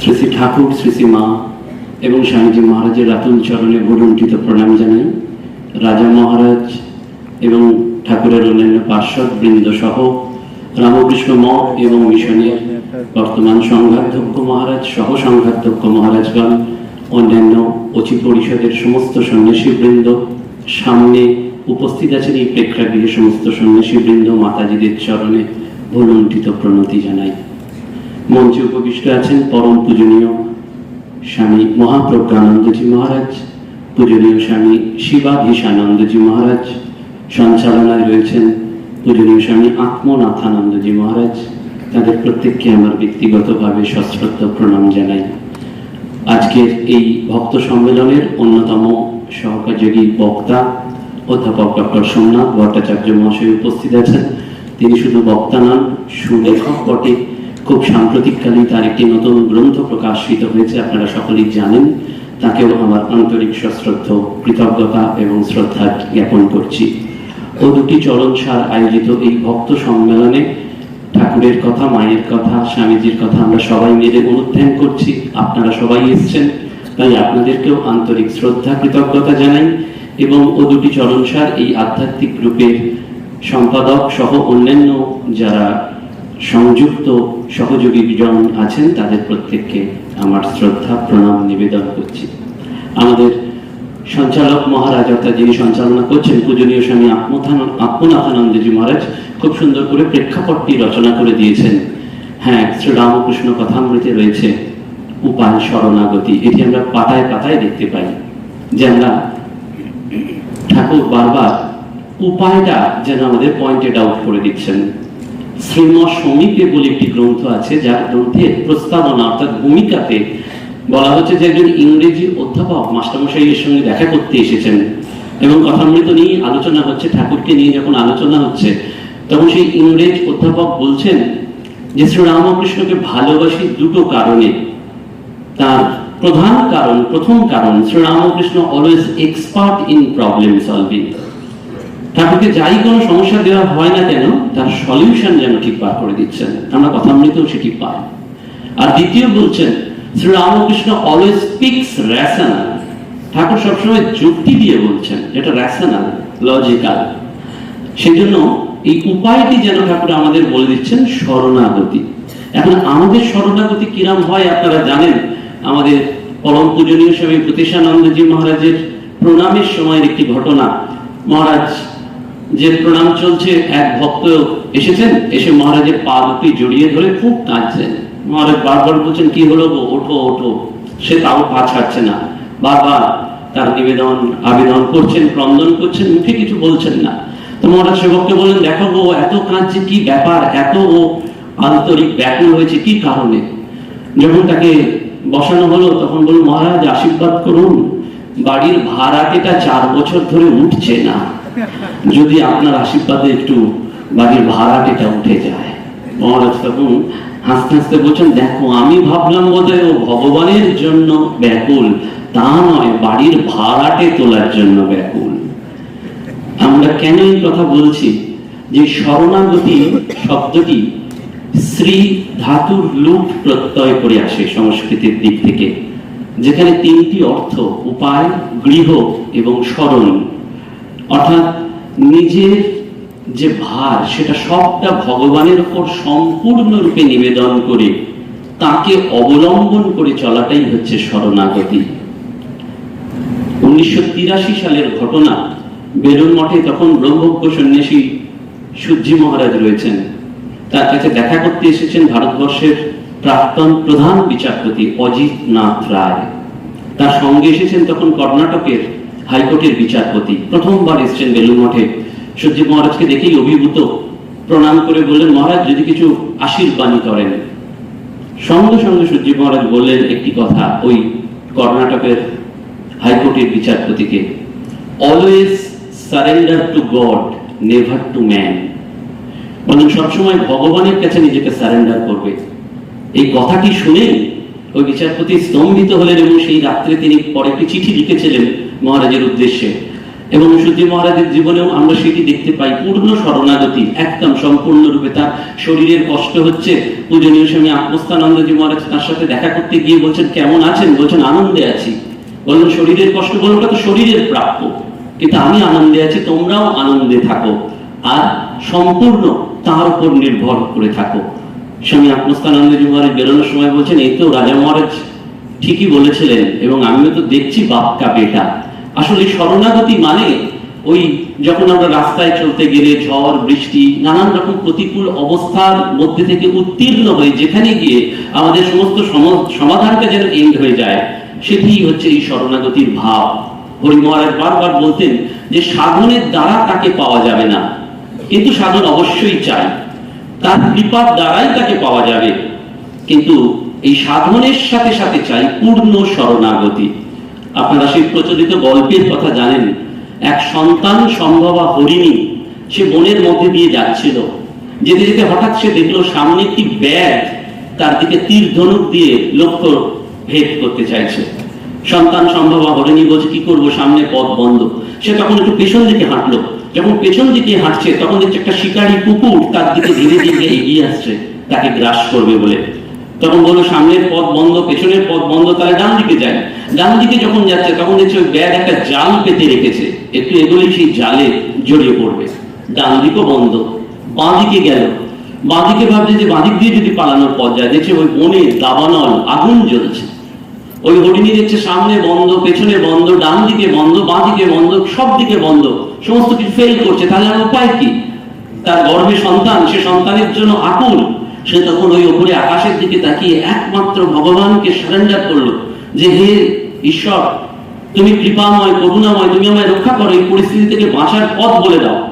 শ্রী শ্রী ঠাকুর শ্রী শ্রী মা এবং মহারাজের রাতুল চরণে প্রণাম জানাই। রাজা মহারাজ এবং ঠাকুরের অন্যান্য বৃন্দ সহ রামকৃষ্ণ মঠ এবং মিশনের বর্তমান সংঘাধ্যক্ষ মহারাজ সহ সংঘাধ্যক্ষ মহারাজগণ, অন্যান্য অচি পরিষদের সমস্ত সন্ন্যাসী বৃন্দ, সামনে উপস্থিত আছেন এই প্রেক্ষাগৃহে সমস্ত সন্ন্যাসী বৃন্দ, মাতাজিদের চরণে ভুলুণ্ঠিত প্রণতি জানাই। মঞ্চে উপবিষ্ট আছেন পরম পূজনীয় স্বামী মহাপ্রজ্ঞানন্দজি মহারাজ, পূজনীয় স্বামী শিবাধীশানন্দজি মহারাজ, সঞ্চালনায় রয়েছেন পূজনীয় স্বামী আত্মনাথানন্দজি মহারাজ। তাদের প্রত্যেককে আমার ব্যক্তিগতভাবে সশ্রদ্ধ প্রণাম জানাই। আজকের এই ভক্ত সম্মেলনের অন্যতম সহযোগী বক্তা, অধ্যাপক ডক্টর সোমনাথ ভট্টাচার্য মহাশয় উপস্থিত আছেন। তিনি শুধু বক্তা নন, সুলেখক বটে। খুব সাম্প্রতিককালেই তার একটি নতুন গ্রন্থ প্রকাশিত হয়েছে, আপনারা সকলেই জানেন। তাকেও আমার আন্তরিক সশ্রদ্ধ, কৃতজ্ঞতা এবং শ্রদ্ধা জ্ঞাপন করছি। ও দুটি চরণ সার আয়োজিত এই ভক্ত সম্মেলনে ঠাকুরের কথা, মায়ের কথা, স্বামীজির কথা আমরা সবাই মিলে অনুধ্যান করছি। আপনারা সবাই এসছেন, তাই আপনাদেরকেও আন্তরিক শ্রদ্ধা, কৃতজ্ঞতা জানাই এবং ও দুটি চরণসার এই আধ্যাত্মিক গ্রুপের সম্পাদক সহ অন্যান্য যারা সংযুক্ত সহযোগী জন আছেন, তাদের প্রত্যেককে আমার শ্রদ্ধা, প্রণাম, নিবেদন করছি। আমাদের সঞ্চালক মহারাজ, অর্থাৎ যিনি সঞ্চালনা করছেন পূজনীয় স্বামী আত্মনাথানন্দজি মহারাজ, খুব সুন্দর করে প্রেক্ষাপটটি রচনা করে দিয়েছেন। হ্যাঁ শ্রী রামকৃষ্ণ কথামৃতে রয়েছে, উপায়, শরণাগতি, এটি আমরা পাতায় পাতায় দেখতে পাই। যে আমরা ঠাকুর বারবার উপায়টা যেন আমাদের পয়েন্টেড আউট করে দিচ্ছেন। শ্রীম সমীপে বলে একটি গ্রন্থ আছে, যার গ্রন্থের প্রস্তাবনা অর্থাৎ ভূমিকাতে বলা হচ্ছে যে একজন ইংরেজি অধ্যাপক মাস্টারমশাইয়ের সঙ্গে দেখা করতে এসেছেন। এবং কথামৃত নিয়ে আলোচনা হচ্ছে, ঠাকুরকে নিয়ে যখন আলোচনা হচ্ছে, তখন সেই ইংরেজ অধ্যাপক বলছেন যে শ্রী রামকৃষ্ণকে ভালোবাসি দুটো কারণে। তার প্রধান কারণ, প্রথম কারণ Shri Ramakrishna always expert in problem solving ঠাকুরকে যাই কোনো সমস্যা দেওয়া হয় না কেন, তার সলিউশন যেন ঠিক বার করে দিচ্ছেন। আমরা কথা কথামৃতেও সেটি পাই আর দ্বিতীয় বলছেন, Shri Ramakrishna always speaks rational ঠাকুর সবসময় যুক্তি দিয়ে বলছেন যেটা র্যাশনাল লজিক্যাল সেই জন্য এই উপায়টি যেন ঠাকুর আমাদের বলে দিচ্ছেন, শরণাগতি। এখন আমাদের শরণাগতি কিরাম হয় আপনারা জানেন, আমাদের পরম পূজনীয় স্বামী প্রতিষ্ঠানন্দজি মহারাজের প্রণামের সময়ের একটি ঘটনা। মহারাজ যে প্রণাম চলছে, এক ভক্ত এসেছেন, এসে মহারাজের পা দুটি জড়িয়ে ধরে খুব কাঁদছেন। মহারাজ বারবার বলছেন, কি হলো গো? ওঠো ওঠো। সে তাও পা ছাড়ছে না। বারবার তার নিবেদন, আবেদন করছেন, ক্রন্দন করছেন, মুখে কিছু বলছেন না। তো মহারাজ সেবককে বললেন, দেখো গো, এত কাঁদছে, কি ব্যাপার? এত ও আন্তরিক ব্যাকুল হয়েছে, কি কারণে? যখন তাকে বসানো হলো, তখন বলল, মহারাজ, আশীর্বাদ করুন। বাড়ির ভাড়াটেটা চার বছর ধরে উঠছে না। যদি আপনার আশীর্বাদে একটু বাড়ির ভাড়াটেটা উঠে যায়। মহারাজ তখন হাসতে হাসতে বলছেন, দেখো, আমি ভাবলাম বোধহয় ও ভগবানের জন্য ব্যাকুল। তা নয়, বাড়ির ভাড়াটে তোলার জন্য ব্যাকুল। আমরা কেন এই কথা বলছি? যে শরণাগতি শব্দটি শ্রী ধাতুর লুট প্রত্যয় করে আসে সংস্কৃতির দিক থেকে, যেখানে তিনটি অর্থ, উপায়, গৃহ এবং স্মরণ। অর্থাৎ নিজের যে ভার, সেটা সবটা ভগবানের ওপর সম্পূর্ণরূপে নিবেদন করে তাকে অবলম্বন করে চলাটাই হচ্ছে শরণাগতি। উনিশশো তিরাশি সালের ঘটনা বেলুন মঠে তখন ব্রহ্মজ্ঞ সন্ন্যাসী সূর্যি মহারাজ রয়েছেন। তার কাছে দেখা করতে এসেছেন ভারতবর্ষের প্রাক্তন প্রধান বিচারপতি অজিত নাথ রায়। তার সঙ্গে এসেছেন তখন কর্ণাটকের হাইকোর্টের বিচারপতি। প্রথমবার এসেছেন বেলুন মঠে। সূর্যি মহারাজকে দেখেই অভিভূত। প্রণাম করে বললেন, মহারাজ, যদি কিছু আশীর্বাণী করেন। সঙ্গে সঙ্গে সূর্যি মহারাজ বললেন একটি কথা ওই কর্ণাটকের হাইকোর্টের বিচারপতিকে। Always surrender to God never to man বলেন সবসময় ভগবানের কাছে নিজেকে সারেন্ডার করবে। এই কথাটি শুনে ওই বিচারপতি স্তম্ভিত হলেন এবং সেই রাত্রে তিনি পরে একটি চিঠি লিখেছিলেন মহারাজের উদ্দেশ্যে। এবং সূর্য মহারাজের জীবনেও আমরা সেটি দেখতে পাই পূর্ণ শরণাগতি, একদম সম্পূর্ণরূপে তার শরীরের কষ্ট হচ্ছে। পূজনীয় স্বামী আত্মস্থানন্দজি মহারাজ তার সাথে দেখা করতে গিয়ে বলছেন, কেমন আছেন? বলছেন, আনন্দে আছি। বললেন, শরীরের কষ্ট বলুন তো শরীরের প্রাপ্য। কিন্তু আমি আনন্দে আছি, তোমরাও আনন্দে থাকো। আর সম্পূর্ণ তার উপর নির্ভর করে থাকো। স্বামী আত্মস্থানন্দজি মহারাজ বেরোনোর সময় বলছেন, এই তো রাজা মহারাজ ঠিকই বলেছিলেন এবং আমিও তো দেখছি বাপকা বেটা। আসলে শরণাগতি মানে ওই যখন আমরা রাস্তায় চলতে গেলে ঝড়, বৃষ্টি, নানান রকম প্রতিকূল অবস্থার মধ্যে থেকে উত্তীর্ণ হয়ে যেখানে গিয়ে আমাদের সমস্ত সম- সমাধানটা যেন এন্ড হয়ে যায় সেটি হচ্ছে এই শরণাগতির ভাব। হরি মহারাজ বারবার বলতেন যে, সাধনের দ্বারা তাকে পাওয়া যাবে না। কিন্তু সাধন অবশ্যই চাই। তার কৃপার দ্বারাই তাকে পাওয়া যাবে। কিন্তু এই সাধনের সাথে সাথে চাই পূর্ণ শরণাগতি। আপনারা সেই প্রচলিত গল্পের কথা জানেন, এক সন্তান সম্ভবা হরিণী সে বনের মধ্যে দিয়ে যাচ্ছিল। যেতে যেতে হঠাৎ সে দেখল সামনে একটি ব্যাগ, তার দিকে তীর ধনুক দিয়ে লক্ষ্য ভেদ করতে চাইছে। সন্তান সম্ভবা হরিণী বলছে, কি করব? সামনে পথ বন্ধ। সে তখন একটু পেছন দিকে হাঁটলো। যখন পেছন দিকে হাঁটছে, তখন দেখছে একটা শিকারী কুকুর তার দিকে ধীরে ধীরে এগিয়ে আসছে, তাকে গ্রাস করবে বলে। তখন বলল, সামনের পথ বন্ধ, পেছনের পথ বন্ধ, তাহলে ডান দিকে যায় ডান দিকে যখন যাচ্ছে, তখন দেখছে ওই ব্যাগ একটা জাল পেতে রেখেছে। একটু এগোলেই সেই জালে জড়িয়ে পড়বে। ডান দিকও বন্ধ। বাঁ দিকে গেল। বাঁ দিকে ভাবছে যে বাঁ দিক দিয়ে যদি পালানোর পথ যায়, দেখছে ওই বনে দাবানল, আগুন জ্বলছে। ওই হরিণী দেখছে সামনে বন্ধ, পেছনে বন্ধ, ডান দিকে বন্ধ, বাঁ দিকে বন্ধ, সব দিকে বন্ধ। সমস্ত কিছু ফেল করছে। তাহলে আর উপায় কি? তার গর্ভে সন্তান, সে সন্তানের জন্য আকুল। সে তখন ওই উপরে আকাশের দিকে তাকিয়ে একমাত্র ভগবানকে সারেন্ডার করল যে, হে ঈশ্বর, তুমি কৃপাময়, করুণাময়, তুমি আমায় রক্ষা করো, এই পরিস্থিতি থেকে বাঁচার পথ বলে দাও।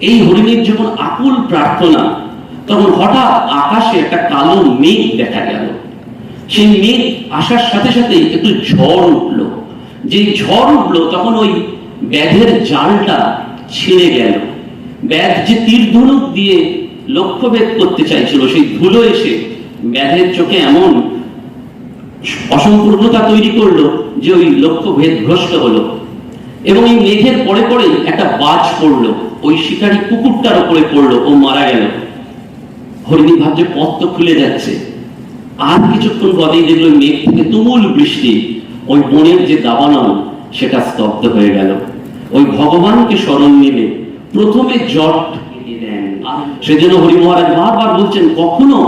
এই হরিণীর যখন আকুল প্রার্থনা, তখন হঠাৎ আকাশে একটা কালো মেঘ দেখা গেল। সেই মেঘ আসার সাথে সাথে একটু ঝড় উঠল। যে ঝড় উঠল, তখন ওই ব্যাধের জালটা ছিঁড়ে গেল। ব্যাধ যে তীর ধনুক দিয়ে লক্ষ্যভেদ করতে চাইছিল, সেই ধুলো এসে ব্যাধের চোখে এমন অসম্পূর্ণতা তৈরি করল যে ওই লক্ষ্য ভেদ ভ্রষ্ট হলো। এবং এই মেঘের পরে পরে একটা বাজ পড়ল, ওই শিকারী কুকুরটার উপরে পড়ল, ও মারা গেল। হরিণী ভাবছে পথ তো খুলে যাচ্ছে। আর কিছুক্ষণ পরেই দেখল মেঘ থেকে তুমুল বৃষ্টি। ওই বনের যে দাবানল, সেটা স্তব্ধ হয়ে গেল। ওই ভগবানকে স্মরণ নিলে প্রথমে জট সেজন্য হরি মহারাজ বারবার বলছেন, কখনো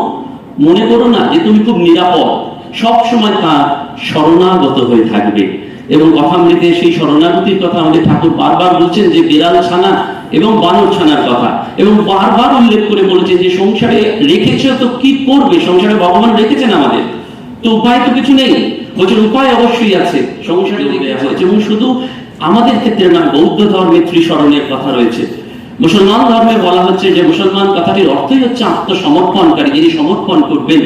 মনে করো না যে তুমি খুব নিরাপদ। সব সময় তার শরণাগত হয়ে থাকবে। এবং কথা কথামৃতে সেই শরণাগতির কথা আমাদের ঠাকুর বারবার বলছেন যে, বিড়াল ছানা এবং বানর ছানার কথা। এবং বারবার উল্লেখ করে বলেছেন যে সংসারে রেখেছে তো কি করবে? সংসারে ভগবান রেখেছেন আমাদের। তো উপায় তো কিছু নেই। বলছেন উপায় অবশ্যই আছে। সংসারে এবং শুধু আমাদের ক্ষেত্রে না বৌদ্ধ ধর্মে ত্রিশরণের কথা রয়েছে। মুসলমান ধর্মে বলা হচ্ছে যে মুসলমান কথাটির অর্থই হচ্ছে আত্মসমর্পণকারী যিনি সমর্পণ করবেন।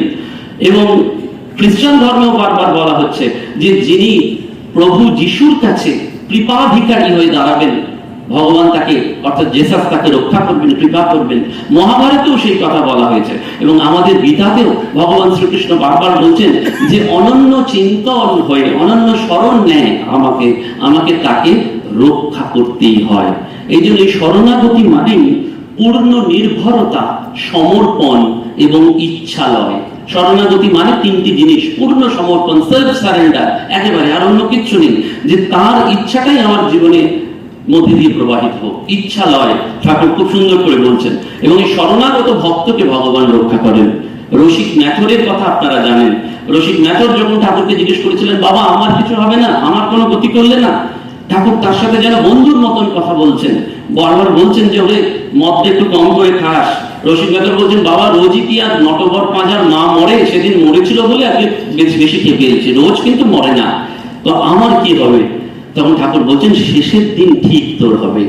এবং খ্রিস্টান ধর্মেও বারবার বলা হচ্ছে যে যিনি প্রভু যিশুর কাছে কৃপাধিকারী হয়ে দাঁড়াবেন ভগবান তাকে, অর্থাৎ জেসাস তাকে রক্ষা করবেন, কৃপা করবেন। মহাভারতেও সেই কথা বলা হয়েছে। এবং আমাদের গীতাতেও ভগবান শ্রীকৃষ্ণ বারবার বলছেন যে, অনন্য চিন্তন হয়ে, অনন্য স্মরণ নেয় আমাকে আমাকে তাকে রক্ষা করতেই হয়। এই জন্য এই শরণাগতি মানেই পূর্ণ নির্ভরতা, সমর্পণ এবং ইচ্ছালয়। শরণাগতি মানে তিনটি জিনিস, পূর্ণ সমর্পণ সেলফ সারেন্ডার একেবারে, আর অন্য কিচ্ছু নেই। যে তার ইচ্ছাটাই আমার জীবনে মধ্যে দিয়ে প্রবাহিত হোক। ইচ্ছা লয় ঠাকুর খুব সুন্দর করে বলছেন। এবং এই শরণাগত ভক্তকে ভগবান রক্ষা করেন। রসিক ম্যাথরের কথা আপনারা জানেন। রসিক ম্যাথর যখন ঠাকুরকে জিজ্ঞেস করেছিলেন, বাবা, আমার কিছু হবে না? আমার কোনো গতি করলে না? ঠাকুর তার সাথে যেন বন্ধুর মতন কথা বলছেন। বারবার বলছেন যে, ওরে, মদটা একটু কম করে খাস। রসিক ম্যাথর বলছেন, বাবা, রোজই কি আর নটবর পাঁজার না মরে? সেদিন মরেছিল বলে আজকে বেশি বেশি পেয়েছে রোজ কিন্তু মরে না। তো আমার কি হবে? তখন ঠাকুর বলছেন, শেষের দিন ঠিক তোর হবে,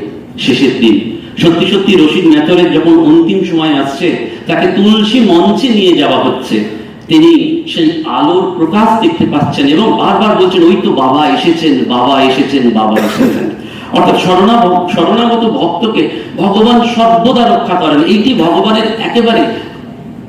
শেষের দিন। সত্যি সত্যি রশিদ মেথরের যখন অন্তিম সময় আসছে, তাকে তুলসী মঞ্চে নিয়ে যাওয়া হচ্ছে। তিনি সেই আলোর প্রকাশ দেখতে পাচ্ছেন এবং বারবার বলছেন, ওই তো বাবা এসেছেন বাবা এসেছেন বাবা এসেছেন। অর্থাৎ শরণা শরণাগত ভক্তকে ভগবান সর্বদা রক্ষা করেন। এইটি ভগবানের একেবারে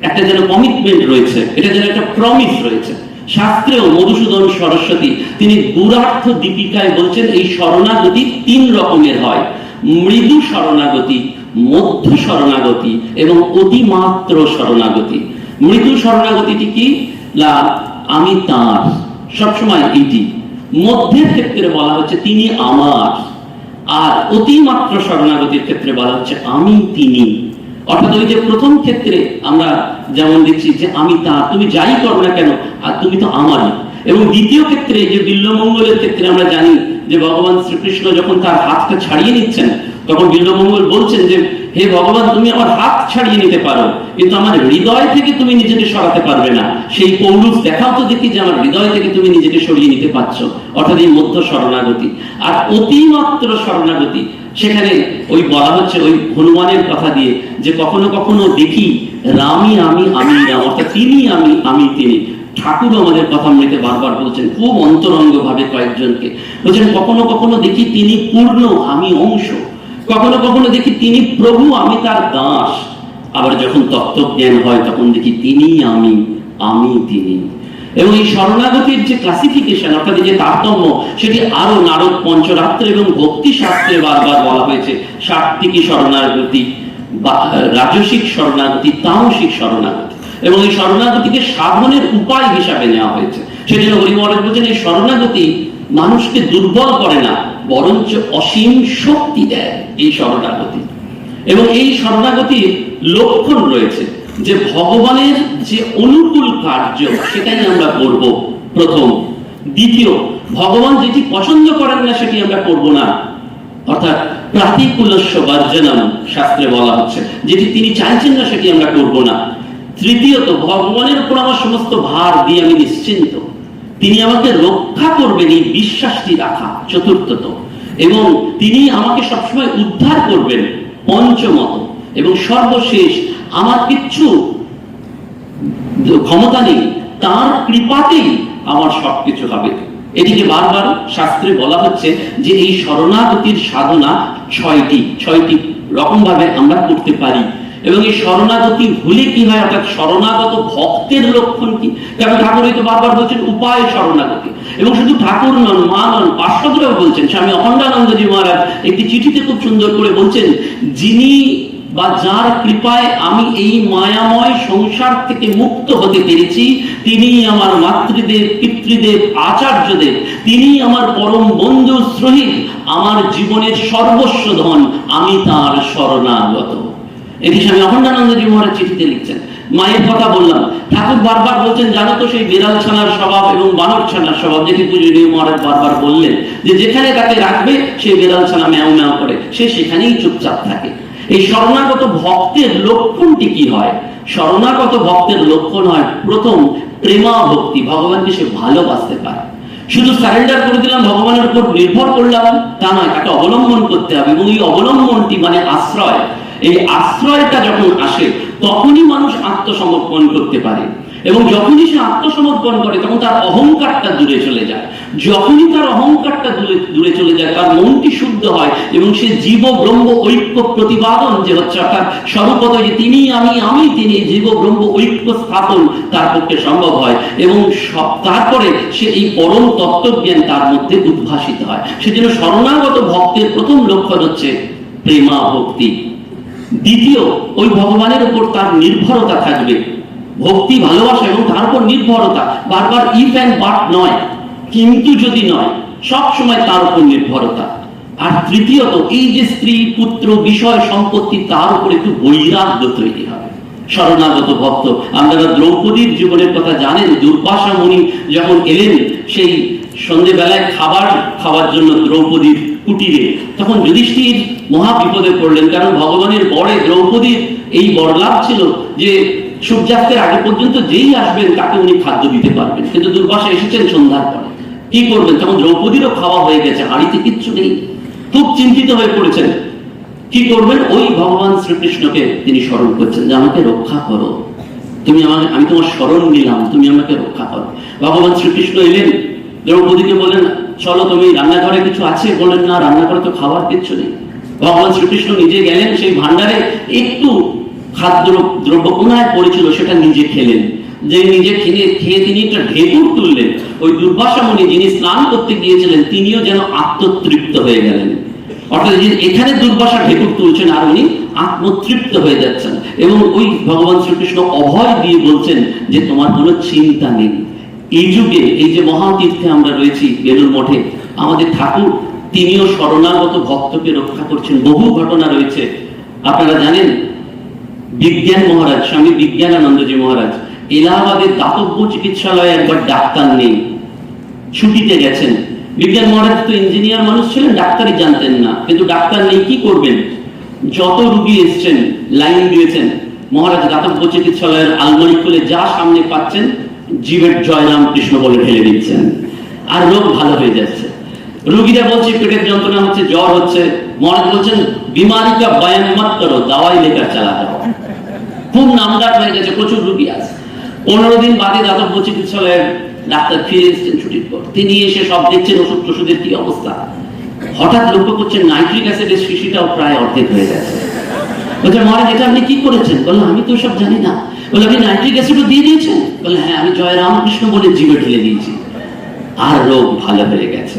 একটা যেন কমিটমেন্ট রয়েছে, এটা যেন একটা প্রমিস রয়েছে। শাস্ত্রেও মধুসূদন সরস্বতী তিনি গুরার্থ দীপিকায় বলছেন, এই শরণাগতি তিন রকমের হয়। মৃদু শরণাগতি, মধ্য শরণাগতি এবং অতিমাত্র শরণাগতি। মৃদু শরণাগতিটি কি? না আমি তার। সবসময় এটি। মধ্যের ক্ষেত্রে বলা হচ্ছে তিনি আমার। আর অতিমাত্র শরণাগতির ক্ষেত্রে বলা হচ্ছে আমি তিনি। অর্থাৎ ওই যে প্রথম ক্ষেত্রে আমরা যেমন দেখছি যে আমি তা, তুমি যাই করো না কেন, আর তুমি তো আমারই। এবং দ্বিতীয় ক্ষেত্রে যে বিল্লমঙ্গলের ক্ষেত্রে আমরা জানি যে ভগবান শ্রীকৃষ্ণ যখন তার হাতটা ছাড়িয়ে নিচ্ছেন, তখন বিল্লমঙ্গল বলছেন যে, হে ভগবান, তুমি আমার হাত ছাড়িয়ে নিতে পারো, কিন্তু আমার হৃদয় থেকে তুমি নিজেকে সরাতে পারবে না। সেই পৌরুষ দেখাও তো দেখি যে আমার হৃদয় থেকে তুমি নিজেকে সরিয়ে নিতে পারছ। অর্থাৎ এই মধ্য শরণাগতি। আর অতিমাত্র শরণাগতি সেখানে ওই বলা হচ্ছে ওই হনুমানের কথা দিয়ে যে কখনো কখনো দেখি রামই আমি আমি রাম অর্থাৎ তিনি আমি আমি তিনি। ঠাকুর আমাদের কথা মৃতে বারবার বলছেন, খুব অন্তরঙ্গ ভাবে কয়েকজনকে। বলছেন, কখনো কখনো দেখি তিনি পূর্ণ, আমি অংশ। কখনো কখনো দেখি তিনি প্রভু, আমি তার দাস। আবার যখন তত্ত্বজ্ঞান হয়, তখন দেখি তিনি আমি আমি তিনি। এবং এই শরণাগতির যে ক্লাসিফিকেশন অর্থাৎ যে তারতম্য, সেটি আরও নারদ, পঞ্চরাত্র এবং ভক্তি শাস্ত্রে বারবার বলা হয়েছে। সাত্বিকী শরণাগতি বা রাজসিক শরণাগতি, তামসিক শরণাগতি। এবং এই শরণাগতিকে সাধনের উপায় হিসাবে নেওয়া হয়েছে। সেজন্য হরি মহারাজ বলছেন, এই শরণাগতি মানুষকে দুর্বল করে না, বরঞ্চ অসীম শক্তি দেয় এই শরণাগতি। এবং এই শরণাগতির লক্ষণ রয়েছে। যে ভগবানের যে অনুকূল কার্য সেটাই আমরা করব প্রথম। দ্বিতীয়, ভগবান যেটি পছন্দ করেন না, সেটি আমরা করব না। অর্থাৎ প্রাতিকুলস্য বর্জনম, শাস্ত্রে বলা হচ্ছে। যেটি তিনি চাইছেন না, সেটি আমরা করব না। তৃতীয়ত, ভগবানের উপর আমার সমস্ত ভার দিয়ে আমি নিশ্চিন্ত। তিনি আমাকে রক্ষা করবেন এই বিশ্বাসটি রাখা। চতুর্থত, এবং তিনি আমাকে সবসময় উদ্ধার করবেন পঞ্চমত, এবং সর্বশেষ আমার কিচ্ছু ক্ষমতা নেই, তার কৃপাতেই আমার সবকিছু হবে। এটিকে বারবার শাস্ত্রে বলা হচ্ছে যে এই শরণাগতির সাধনা ছয়টি ছয়টি রকম ভাবে আমরা করতে পারি। এবং এই শরণাগতি ভুলে কি হয়? অর্থাৎ শরণাগত ভক্তের লক্ষণ কি? কারণ ঠাকুর তো বারবার বলছেন, উপায় শরণাগতি। এবং শুধু ঠাকুর নন, মা নন, পার্শ্বদরাও বলছেন, স্বামী অখণ্ডানন্দজি মহারাজ একটি চিঠিতে খুব সুন্দর করে বলছেন, যিনি বা যার কৃপায় আমি এই মায়াময় সংসার থেকে মুক্ত হতে পেরেছি তিনি আমার মাতৃদেব, পিতৃদেব, আচার্যদেব। তিনি আমার পরম বন্ধু সহিত আমার জীবনের সর্বস্ব ধন, আমি তার শরণাগত। এটি স্বামী অখণ্ডানন্দজি মহারাজ চিঠিতে লিখছেন। মায়ের কথা বললাম। ঠাকুর বারবার বলছেন, জানো তো সেই বিড়াল ছানার স্বভাব এবং বানর ছানার স্বভাব যেটি পূজনীয় মহারাজ বারবার বললেন যে, যেখানে তাকে রাখবে, সেই বিড়াল ছানা ম্যাও ম্যাও করে। সে সেখানেই চুপচাপ থাকে। এই শরণাগত ভক্তের লক্ষণটি কি হয়? শরণাগত ভক্তের লক্ষণ হয়, প্রথম প্রেমা ভক্তি, ভগবানকে সে ভালোবাসতে পারে। শুধু সারেন্ডার করে দিলাম, ভগবানের উপর নির্ভর করলাম, তা নয়, তাকে অবলম্বন করতে হবে এবং এই অবলম্বনটি মানে আশ্রয়। এই আশ্রয়টা যখন আসে, তখনই মানুষ আত্মসমর্পণ করতে পারে। এবং যখনই সে আত্মসমর্পণ করে, তখন তার অহংকারটা দূরে চলে যায়। যখনই তার অহংকারটা দূরে দূরে চলে যায়, তার মনটি শুদ্ধ হয় এবং সে জীব ব্রহ্ম ঐক্য প্রতিপাদন যে হচ্ছে অর্থাৎ স্বরূপত যে তিনি, আমি আমি, তিনি জীব ব্রহ্ম ঐক্য স্থাপন তার পক্ষে সম্ভব হয় এবং সব, তারপরে সে এই পরম তত্ত্বজ্ঞান তার মধ্যে উদ্ভাসিত হয়। সেজন্য শরণাগত ভক্তের প্রথম লক্ষণ হচ্ছে প্রেমা ভক্তি দ্বিতীয়, ওই ভগবানের উপর তার নির্ভরতা থাকবে। ভক্তি, ভালোবাসা এবং তার উপর নির্ভরতা। বারবার ইফ অ্যান্ড বাট নয়। কিন্তু যদি নয়, সব সময় তার উপর নির্ভরতা। আর তৃতীয়ত, এই যে স্ত্রী, পুত্র, বিষয়, সম্পত্তি, তার উপর একটু বৈরাগ্য তৈরি হবে। শরণাগত ভক্ত, আপনারা দ্রৌপদীর জীবনের কথা জানেন, দুর্বাসা মুনি যখন এলেন, সেই সন্ধেবেলায় খাবার খাওয়ার জন্য দ্রৌপদীর কুটিরে, তখন যুধিষ্ঠির মহা বিপদে পড়লেন, কারণ ভগবানের বরে দ্রৌপদীর এই বরলাভ ছিল যে সূর্যাস্তের আগে পর্যন্ত যেই আসবেন, তাকে উনি খাদ্য দিতে পারবেন। কিন্তু দুর্বাসা এসেছেন সন্ধ্যার পরে। কি করবেন? তখন দ্রৌপদীরও খাওয়া হয়ে গেছে, হাড়িতে কিচ্ছু নেই। খুব চিন্তিত হয়ে পড়েছেন। কি করবেন? ওই ভগবান শ্রীকৃষ্ণকে তিনি স্মরণ করছেন যে, আমাকে রক্ষা করো। তুমি আমাকে, আমি তোমার স্মরণ নিলাম, তুমি আমাকে রক্ষা করো। ভগবান শ্রীকৃষ্ণ এলেন। দ্রৌপদীকে বললেন, চলো, তুমি রান্নাঘরে কিছু আছে? বললেন, না, রান্নাঘরে তো খাবার কিচ্ছু নেই। ভগবান শ্রীকৃষ্ণ নিজে গেলেন সেই ভান্ডারে একটু খাদ্য দ্রব্য কোনায় পড়েছিল, সেটা নিজে খেলেন। যে নিজে খেয়ে খেয়ে তিনি একটা ঢেকুর তুললেন। ওই দুর্বাসা মুনি যিনি স্নান করতে গিয়েছিলেন, তিনিও যেন আত্মতৃপ্ত হয়ে গেলেন। অর্থাৎ এখানে দুর্বাসা ঢেকুর তুলছেন আর উনি আত্মতৃপ্ত হয়ে যাচ্ছেন। এবং ওই ভগবান শ্রীকৃষ্ণ অভয় দিয়ে বলছেন যে, তোমার কোনো চিন্তা নেই। এই যুগে, এই যে মহাতীর্থে আমরা রয়েছি বেলুর মঠে, আমাদের ঠাকুর তিনিও শরণাগত ভক্তকে রক্ষা করছেন। বহু ঘটনা রয়েছে। আপনারা জানেন, বিজ্ঞান মহারাজ, স্বামী বিজ্ঞানানন্দজি মহারাজ এলাহাবাদের দাতব্য চিকিৎসালয়ে একবার ডাক্তার নেই। ছুটিতে গেছেন। বিজ্ঞান মহারাজ তো ইঞ্জিনিয়ার মানুষ ছিলেন, ডাক্তারই জানতেন না। কিন্তু ডাক্তার নেই, কি করবেন? যত রুগী এসছেন, লাইন দিয়েছেন। মহারাজ দাতব্য চিকিৎসালয়ের আলমারি খুলে যা সামনে পাচ্ছেন, জীবের জয়রাম কৃষ্ণ বলে ঢেলে দিচ্ছেন। আর রোগ ভালো হয়ে যাচ্ছে। রুগীরা বলছে, পেটের যন্ত্রণা হচ্ছে, জ্বর হচ্ছে। মহারাজ বলছেন বিমারি কা বয়ান মত দাওয়াই লেকার চালা যাও খুব নামডাক হয়ে গেছে, প্রচুর রুগী আছে। পনেরো দিন বাদে দাতব্য চিকিৎসালয়ের ডাক্তার ফিরে এসেছেন ছুটির পর। তিনি এসে সব দেখছেন ওষুধ টষুধের কি অবস্থা। হঠাৎ লক্ষ্য করছেন নাইট্রিক অ্যাসিডের শিশিটাও প্রায় অর্ধেক হয়ে গেছে। বলছে, মহারাজ, এটা আপনি কি করেছেন? বললাম, আমি তো সব জানি না। বলে আপনি নাইট্রিক অ্যাসিডও দিয়ে দিয়েছেন? বলে হ্যাঁ আমি জয় রামকৃষ্ণ বলে জীবে ঢেলে দিয়েছি। আর রোগ ভালো হয়ে গেছে।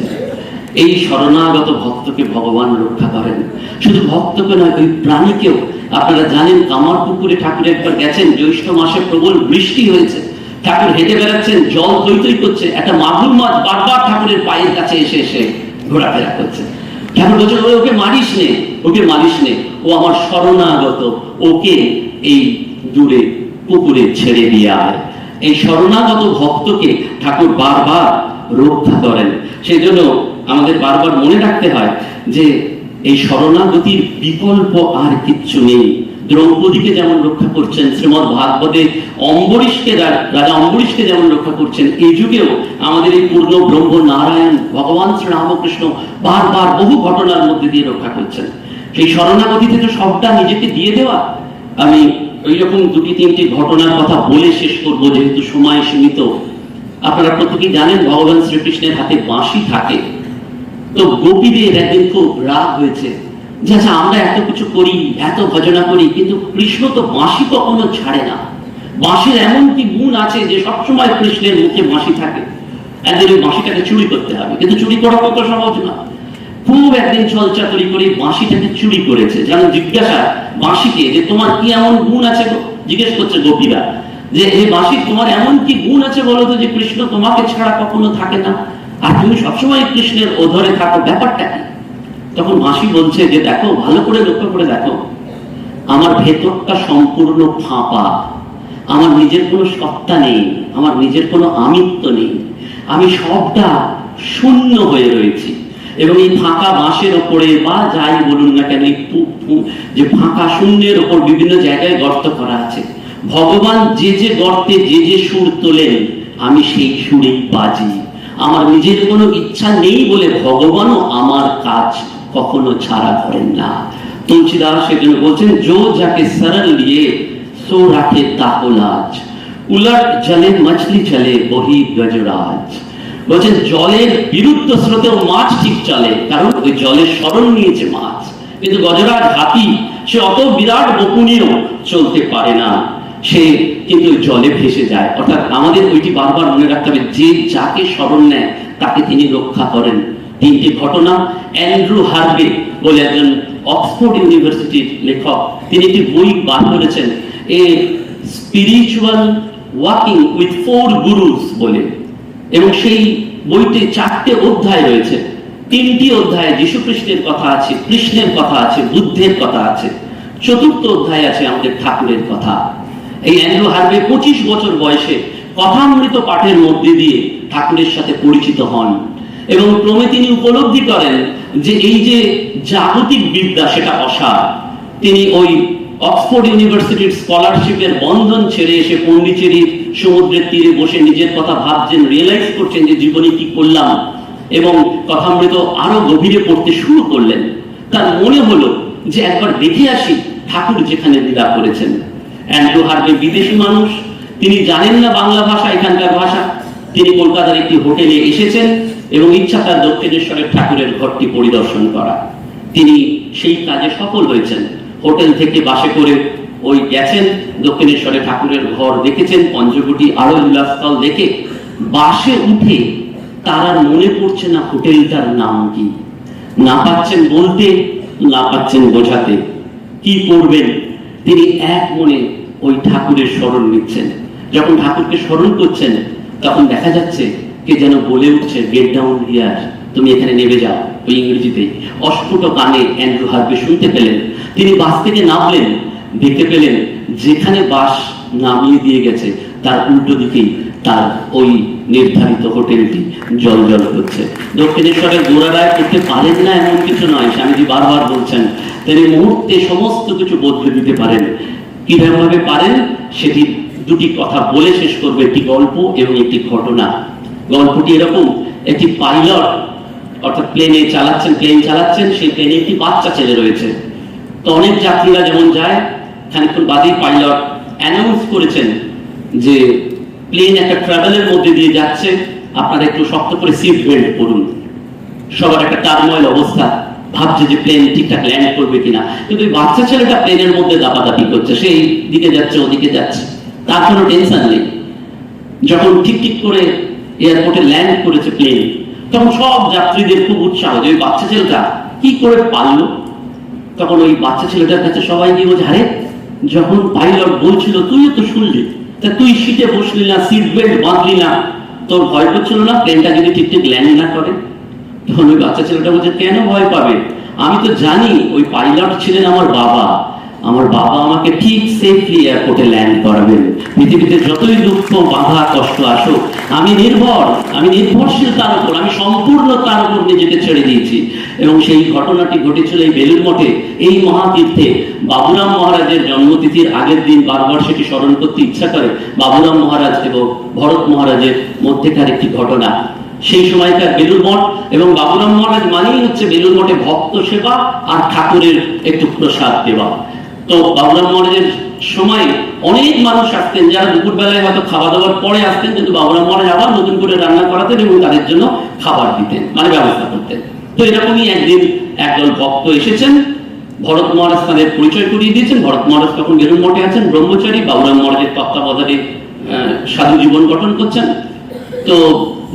এই শরণাগত ভক্তকে ভগবান রক্ষা করেন। শুধু ভক্তকে নয়, ওই প্রাণীকেও আপনারা জানেন কামার পুকুরে ঠাকুর একবার গেছেন, জ্যৈষ্ঠ মাসে প্রবল বৃষ্টি হয়েছে। ঠাকুর হেঁটে বেড়াচ্ছেন, জল তৈ তৈ করছে, একটা মাগুর মাছ বারবার ঠাকুরের পায়ের কাছে এসে এসে ঘোরাফেরা করছে। ঠাকুর বলছেন, "ওই ওকে মারিস নে, ওকে মারিস নে, ও আমার শরণাগত, ওকে এই দূরে পুকুরে ছেড়ে দিয়ে আয়। এই শরণাগত ভক্তকে ঠাকুর বারবার রক্ষা করেন। সেই জন্য আমাদের বারবার মনে রাখতে হয় যে এই শরণাগতির বিকল্প আর কিচ্ছু নেই। দ্রৌপদীকে যেমন রক্ষা করছেন শ্রীমদ ভাগবতে, অম্বরীশকে রাজা অম্বরীশকে যেমন রক্ষা করছেন, এই যুগেও আমাদের এই পূর্ণ ব্রহ্ম নারায়ণ, ভগবান শ্রী রামকৃষ্ণ বারবার বহু ঘটনার মধ্যে দিয়ে রক্ষা করছেন। সেই শরণাগতি থেকে সবটা নিজেকে দিয়ে দেওয়া। আমি ওই রকম দুটি, তিনটি ঘটনার কথা বলে শেষ করব, যেহেতু সময় সীমিত। আপনারা প্রত্যেকেই জানেন, ভগবান শ্রীকৃষ্ণের হাতে বাঁশি থাকে। তো গোপীদের একদিন খুব রাগ হয়েছে। যে আচ্ছা আমরা এত কিছু করি, এত ভজনা করি, কিন্তু কৃষ্ণ তো বাঁশি কখনো ছাড়ে না। বাঁশির এমন কি গুণ আছে যে সবসময় কৃষ্ণের মুখে বাঁশি থাকে। একদিন ওই বাঁশিটাকে চুরি করতে হবে। কিন্তু চুরি করা কত সহজ না। খুব একদিন ছলচাতুরি করে বাঁশিটাকে চুরি করেছে। যেন জিজ্ঞাসা বাঁশিকে যে তোমার কি এমন গুণ আছে? জিজ্ঞেস করছে গোপীরা। যে এই বাঁশি, তোমার এমন কি গুণ আছে বলো তো যে কৃষ্ণ তোমাকে ছাড়া কখনো থাকে না? আর তুমি সবসময় কৃষ্ণের ওধরে থাকো, ব্যাপারটা কি? তখন মাসি বলছে যে, দেখো, ভালো করে লক্ষ্য করে দেখো। আমার ভেতরটা সম্পূর্ণ ফাঁপা। আমার নিজের কোনো সত্তা নেই, আমার নিজের কোনো আমিত্ব নেই। আমি সবটা শূন্য হয়ে রয়েছি। এবং এই ফাঁকা বাঁশের ওপরে বা যাই বলুন না কেন যে ফাঁকা শূন্যের ওপর বিভিন্ন জায়গায় গর্ত করা আছে। ভগবান যে যে গর্তে যে যে সুর তোলেন, আমি সেই সুরেই বাজি। আমার নিজের কোনো ইচ্ছা নেই বলে ভগবানও আমার কাজ কখনো ছাড়া করেন না। তুলসীদাস সেজন্য বলছেন, জো যাকে সরল লিয়ে, সো রাখে তাহলাজ। উলট জলে মছলি চলে বহি গজরাজ বলছেন, জলের বিরুদ্ধ স্রোতেও মাছ ঠিক চলে, কারণ ওই জলের স্মরণ নিয়েছে মাছ। কিন্তু গজরাজ হাতি, সে অত বিরাট বকুনিও চলতে পারে না। সে কিন্তু জলে ভেসে যায়। অর্থাৎ আমাদের ওইটি বারবার মনে রাখতে হবে, যে যাকে স্মরণ নেয়, তাকে তিনি রক্ষা করেন। তিনটি ঘটনা, অ্যান্ড্রু হার্বে বলে একজন অক্সফোর্ড ইউনিভার্সিটির লেখক, তিনি একটি বই বার করেছেন, a spiritual walking with four gurus বলে। এবং সেই বইতে চারটে অধ্যায় রয়েছে। তিনটি অধ্যায়ে যীশু খ্রিস্টের কথা আছে, কৃষ্ণের কথা আছে, বুদ্ধের কথা আছে। চতুর্থ অধ্যায় আছে আমাদের ঠাকুরের কথা। এই অ্যান্ড্রু হার্ভে পঁচিশ বছর বয়সে কথামৃত পাঠের মধ্যে দিয়ে ঠাকুরের সাথে পরিচিত হন। এবং ক্রমে তিনি উপলব্ধি করেন যে এই যে জাগতিক বিদ্যা সেটা অসার। তিনি ওই অক্সফোর্ড ইউনিভার্সিটির স্কলারশিপের বন্ধন ছেড়ে এসে পন্ডিচেরির সমুদ্রের তীরে বসে নিজের কথা ভাবছেন রিয়েলাইজ করছেন যে জীবনে কি করলাম এবং কথামৃত আরও গভীরে পড়তে শুরু করলেন। তার মনে হলো যে একবার দেখে আসি ঠাকুর যেখানে লীলা করেছেন। অ্যান্ড্রু হার্ভে বিদেশি মানুষ। তিনি জানেন না বাংলা ভাষা, এখানকার ভাষা। তিনি কলকাতার একটি হোটেলে এসেছেন এবং ইচ্ছা তার দক্ষিণেশ্বরের ঠাকুরের ঘরটি পরিদর্শন করা। তিনি সেই কাজে সফল হয়েছেন। হোটেল থেকে বাসে করে ওই গেছেন, দক্ষিণেশ্বরে ঠাকুরের ঘর দেখেছেন পঞ্চবটি আরও বিলাসস্থল দেখে। বাসে উঠে তার মনে পড়ছে না হোটেলটার নাম কি। না পাচ্ছেন বলতে, না পাচ্ছেন বোঝাতে। কি করবেন? তিনি এক মনে ওই ঠাকুরের স্মরণ নিচ্ছেন। যখন ঠাকুরকে স্মরণ করছেন, তখন দেখা যাচ্ছে কে যেন বলে উঠছে গেট ডাউন হিয়ার তুমি এখানে নেমে যাও। ওই ইংরেজিতে। অস্ফুট কানে অ্যান্ড্রু হার্ভে শুনতে পেলেন। তিনি বাস থেকে নামলেন। দেখতে পেলেন যেখানে বাস নামিয়ে দিয়ে গেছে, তার উল্টো দিকেই তার ওই নির্ধারিত হোটেলটি জল জল করছে। দক্ষিণেশ্বরের গোড়ারায় করতে পারেন না এমন কিছু নয়, স্বামীজি বারবার বলছেন, তিনি মুহূর্তে সমস্ত কিছু বদলে দিতে পারেন। কীভাবে পারেন? সেটি দুটি কথা বলে শেষ করবে একটি গল্প এবং একটি ঘটনা। গল্পটি এরকম, একটি পাইলট, অর্থাৎ প্লেনে চালাচ্ছেন, প্লেন চালাচ্ছেন, সেই প্লেনে একটি বাচ্চা ছেলে রয়েছে। তো অনেক যাত্রীরা যেমন যায়, খানিকক্ষণ বাদেই পাইলট অ্যানাউন্স করেছেন যে প্লেন একটা ট্রাভেলের মধ্যে দিয়ে যাচ্ছে, আপনারা একটু শক্ত করে সিট বেল্ট করুন সবার একটা টার্ময়েল অবস্থা। ভাবছে যে প্লেন ঠিকঠাক ল্যান্ড করবে কিনা। কিন্তু বাচ্চা ছেলেটা প্লেনের মধ্যে দাপাদাপি করছে। সেই দিকে যাচ্ছে, ওদিকে যাচ্ছে। তার কোনো টেনশন নেই। যখন ঠিক ঠিক করে এয়ারপোর্টে ল্যান্ড করেছে প্লেন তখন সব যাত্রীদের খুব উৎসাহ যে ওই বাচ্চা ছেলেটা কি করে পারল? তখন ওই বাচ্চা ছেলেটার কাছে সবাই গিয়ে আরে, যখন পাইলট বলছিল, তুইও তো শুনলি। তুই সিটে বসলি না সিট বেল্ট বাঁধলি না, তোর ভয় করছিল না? প্লেনটা যদি ঠিকঠাক ল্যান্ড না করে? তখন ওই বাচ্চা ছেলেটা বলছে কেন ভয় পাবে? আমি তো জানি ওই পাইলট ছিলেন আমার বাবা। আমার বাবা আমাকে ঠিক সেফলি এয়ারপোর্টে ল্যান্ড করাবেন। পৃথিবীতে যতই দুঃখ, বাধা, কষ্ট আসুক, আমি নির্ভর, আমি নির্ভরশীল তার উপর, আমি সম্পূর্ণ তার উপর নিজেকে ছেড়ে দিয়েছি। এবং সেই ঘটনাটি ঘটেছিল এই বেলুর মঠে, এই মহাতীর্থে। বাবুরাম মহারাজের জন্মতিথির আগের দিন বারবার সেটি স্মরণ করতে ইচ্ছা করে। বাবুরাম মহারাজ এবং ভরত মহারাজের মধ্যেকার একটি ঘটনা। সেই সময়কার বেলুর মঠ এবং বাবুরাম মহারাজ মানেই হচ্ছে বেলুর মঠে ভক্ত সেবা আর ঠাকুরের একটু প্রসাদ দেওয়া। তো বাবুরাম মহারাজের সময় অনেক মানুষ আসতেন, যারা দুপুরবেলায় হয়তো খাওয়া দাওয়ার পরে আসতেন, কিন্তু বাবুরাম মহারাজ আবার নতুন করে রান্না করাতেন এবং তাদের জন্য খাবার দিতেন মানে ব্যবস্থা করতেন। তো এরকমই একদিন একদল ভক্ত এসেছেন, ভরত মহারাজ তাদের পরিচয় করিয়ে দিয়েছেন। ভরত মহারাজ তখন বেলুর মঠে আছেন, ব্রহ্মচারী বাবুরাম মহারাজের তত্ত্বাবধানে সাধু জীবন গঠন করছেন। তো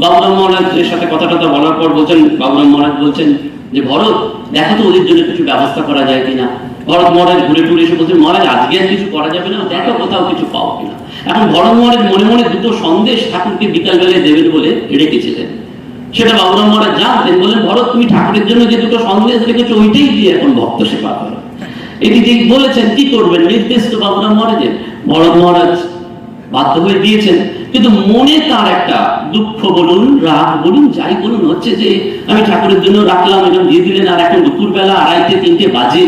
বাবুরাম মহারাজের সাথে কথা টথা বলার পর বলছেন বাবুরাম মহারাজ বলছেন যে, ভরত, দেখো তো ওদের জন্য কিছু ব্যবস্থা করা যায় কিনা? ভরত মহারাজ ঘুরে টুরে এসে বলছেন, মহারাজ, আজকে আর কিছু করা যাবে না, দেখো কোথাও কিছু পাও কিনা। এখন ভরত মহারাজ মনে মনে দুটো সন্দেশ ঠাকুরকে বিকালবেলায় দেবেন বলে রেখেছিলেন। সেটা বাবুরাম মহারাজ জানতেন, বললেন, ভরত, তুমি ঠাকুরের জন্য যে দুটো সন্দেশ রেখেছো, ওইটাই দিয়ে এখন ভক্ত সেবা করো। এটি ঠিক বলেছেন, কি করবেন? নির্দেশ তো বাবুরাম মহারাজের। ভরত মহারাজ বাধ্য হয়ে দিয়েছেন, কিন্তু মনে তার একটা দুঃখ বলুন, রাগ বলুন, যাই বলুন, হচ্ছে যে আমি ঠাকুরের জন্য রাখলাম, এরকম দিয়ে দিলেন, আর এখন দুপুরবেলা আড়াইটে, তিনটে বাজে।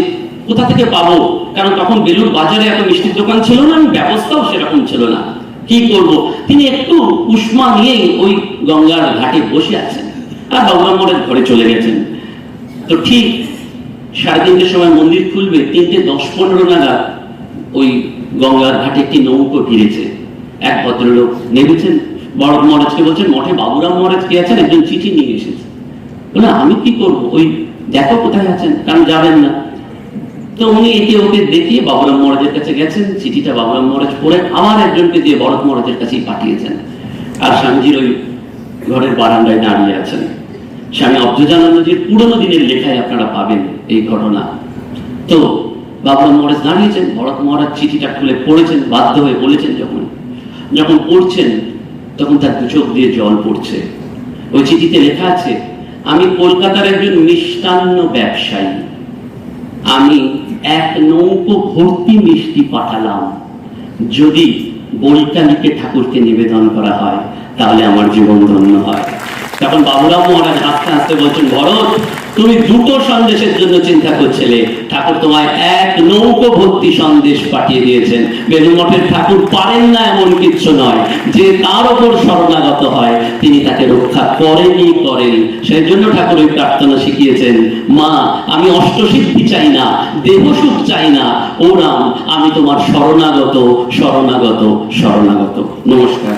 কোথা থেকে পাবো? কারণ তখন বেলুর বাজারে এত মিষ্টির দোকান ছিল না ব্যবস্থাও সেরকম ছিল না। কি করব? তিনি একটু উষ্মা নিয়েই ওই গঙ্গার ঘাটে বসে আছেন আর বাবুরাম মহারাজ ঘরে চলে গেছেন। তো ঠিক সাড়ে তিনটের সময় মন্দির খুলবে, তিনটে দশ পনেরো নাগাদ ওই গঙ্গার ঘাটে একটি নৌকো ভিড়েছে এক ভদ্রলোক নেমেছেন, বড় মহারাজকে বলছেন, মঠে বাবুরাম মহারাজ কে আছেন? একজন চিঠি নিয়ে এসেছে। বলে আমি কি করব? ওই দেখো কোথায় আছেন? কারণ যাবেন না। তো উনি একে ওকে দেখিয়ে বাবুরাম মহারাজের কাছে গেছেন, চিঠিটা বাবুরাম মহারাজ পড়ে আবার একজনকে দিয়ে ভরত মহারাজের কাছেই পাঠিয়েছেন। আর স্বামীজির ওই ঘরের বারান্দায় দাঁড়িয়ে আছেন। স্বামী অব্দুজানন্দজির পুরোনো দিনের লেখায় আপনারা পাবেন এই ঘটনা। তো বাবুরাম মহারাজ দাঁড়িয়েছেন, ভরত মহারাজ চিঠিটা খুলে পড়েছেন, বাধ্য হয়ে বলেছেন যখন। যখন পড়ছেন, তখন তার দু চোখ দিয়ে জল পড়ছে। ওই চিঠিতে লেখা আছে, আমি কলকাতার একজন মিষ্টান্ন ব্যবসায়ী। আমি এক নৌকো ভর্তি মিষ্টি পাঠালাম। যদি বৈজ্ঞানিকে ঠাকুরকে নিবেদন করা হয়, তাহলে আমার জীবন ধন্য হয়। তখন বাবুরাম মহারাজ হাসতে হাসতে বলছেন, ভরত তুমি দুটো সন্দেশের জন্য চিন্তা করছিলে। ঠাকুর তোমায় এক নৌকো ভর্তি সন্দেশ পাঠিয়ে দিয়েছেন। বেলু মঠের ঠাকুর পারেন না এমন কিচ্ছু নয়। যে তার ওপর শরণাগত হয়, তিনি তাকে রক্ষা করেনই করেন। সেই জন্য ঠাকুর ওই প্রার্থনা শিখিয়েছেন, মা, আমি অষ্টসিদ্ধি চাই না, দেহসুখ চাই না। ও রাম, আমি তোমার শরণাগত শরণাগত শরণাগত। নমস্কার।